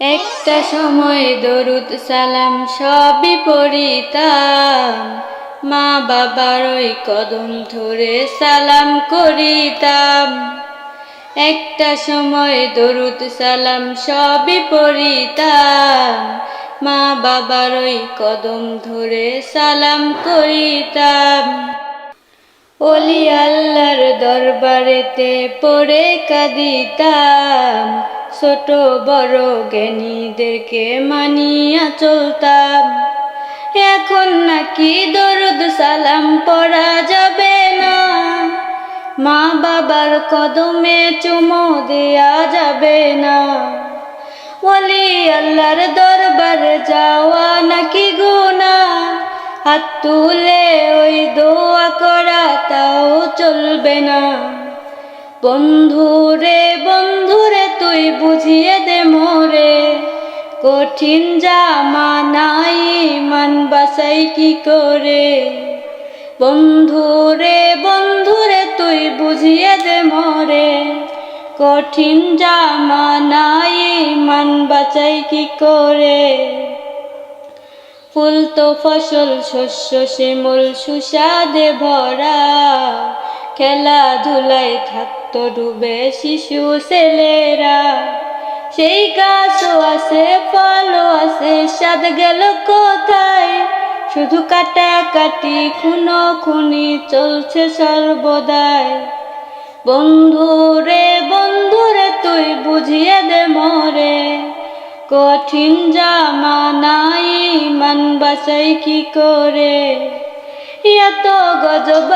একটা সময় দরুদ সালাম সবই পড়িতাম। মা বাবার ওই কদম ধরে সালাম করিতাম। একটা সময় দরুদ সালাম সবই পড়িতাম। মা বাবার ওই কদম ধরে সালাম করিতাম। অলি আল্লাহর দরবারেতে পড়ে কাঁদিতাম। ছোট বড় জ্ঞানীদেরকে মানিয়া চলতাম। এখন নাকি দরুদ সালাম পড়া যাবে না। মা বাবার কদমে চুমো দেয়া যাবে না। ওলি আল্লাহর দরবারে যাওয়া নাকি গুনা হাত তুলে ওই দোয়া করা তাও চলবে না। বন্ধুরে বন্ধুরে তুই বুঝিয়ে দে মোরে। কঠিন জামা নাই মান বাসাই কি করে? বন্ধুরে বন্ধুরে, তুই বুঝিয়ে দে মোরে। কঠিন জামা নাই মান বাঁচাই কি করে? ফুল তো ফসল, শস্য শ্যামল সুস্বাদে ভরা। খেলাধুলায় থাকত ডুবে শিশু ছেলেরা। সেই গাছও আছে, ফলও আছে, স্বাদ গেল কোথায়? শুধু কাটাকাটি খুনো খুনি চলছে সর্বদাই। বন্ধুরে বন্ধুরে, তুই বুঝিয়ে দে মোরে। কঠিন জামা নাই মান বাসাই কি করে? এত গজব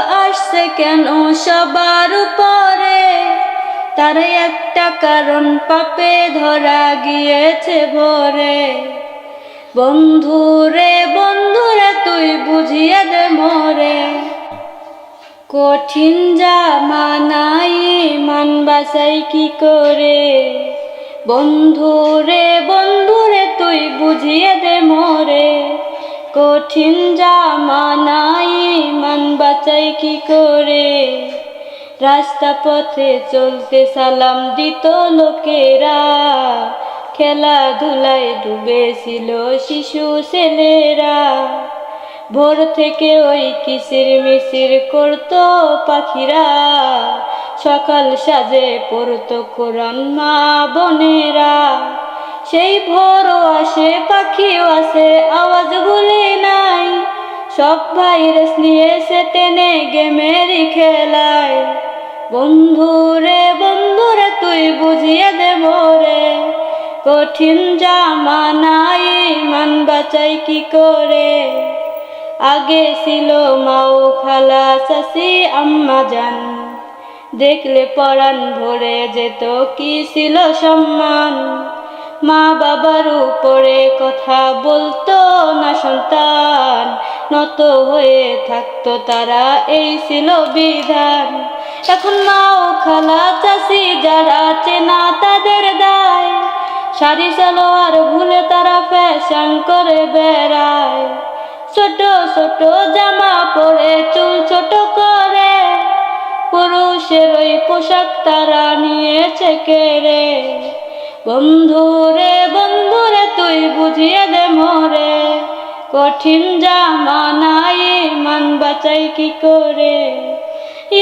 আসছে কেন সবার উপরে? তার একটা কারণ পাপে ধরা গিয়েছে ভরে। বন্ধুরে বন্ধুরে, তুই বুঝিয়ে দে মোরে। কঠিন জামা নাই মান বাসাই কি করে? বন্ধুরে বন্ধুরে, তুই বুঝিয়ে দে মোরে। কঠিন জামা নাই মান বাঁচাই কি করে? রাস্তা পথে চলতে সালাম দিত লোকেরা। খেলাধুলায় ডুবেছিল শিশু ছেলেরা। ভোর থেকে ওই কিসির মিসির করতো পাখিরা। সকাল সাজে পড়তো কোরআন মা বোনেরা। সেই ভোরও আসে পাখিও আসে আওয়াজগুলি নাই। সব ভাইরাস নিয়ে সে টেনে গেমেরই খেলায়। বন্ধুরে বন্ধুরে, তুই বুঝিয়ে দে মোরে। কঠিন জামা নাই মান বাঁচাই কি করে? আগে ছিল মাও খালা চাষি আম্মা জান। দেখলে পরাণ ভরে যেত, কি ছিল সম্মান? মা বাবার উপরে কথা বলতো না সন্তান, নত হয়ে থাকতো তারা, এই ছিল বিধান। এখন মাও খালা চাষি যারা চেনা তাদের দায়। শাড়ি, সালোয়ার ভুলে তারা ফ্যাশন করে বেড়ায়। ছোট ছোট জামা পরে চুল ছোট করে, পুরুষের ওই পোশাক তারা নিয়েছে কেড়ে। বন্ধুরে বন্ধুরে তুই বুঝিয়ে দে মোরে। কঠিন জামা নাই মান বাঁচাই কি করে?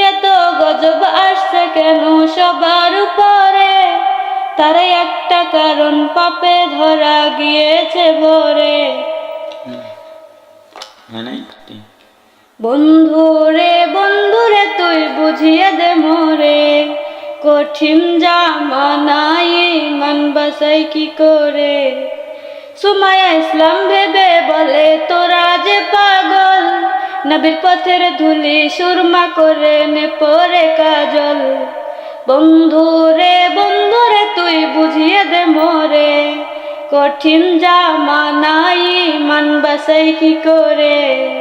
এত গজব আসছে কেন সবার উপরে? তার একটা কারণ পাপে ধরা গিয়েছে ভরে। হয় বন্ধুরে বন্ধুরে তুই বুঝিয়ে দে মোরে কঠিন জামা নাই মান বাসাই কি করে? সুমায়া ইসলাম ভেবে বলে, তোরা যে পাগল, নবীর পথের ধুলি সুরমা করে নে পরে কাজল। বন্ধু বন্ধুরে বন্ধুরে তুই বুঝিয়ে দে মোরে। কঠিন জামা নাই মান বাসাই কি করে?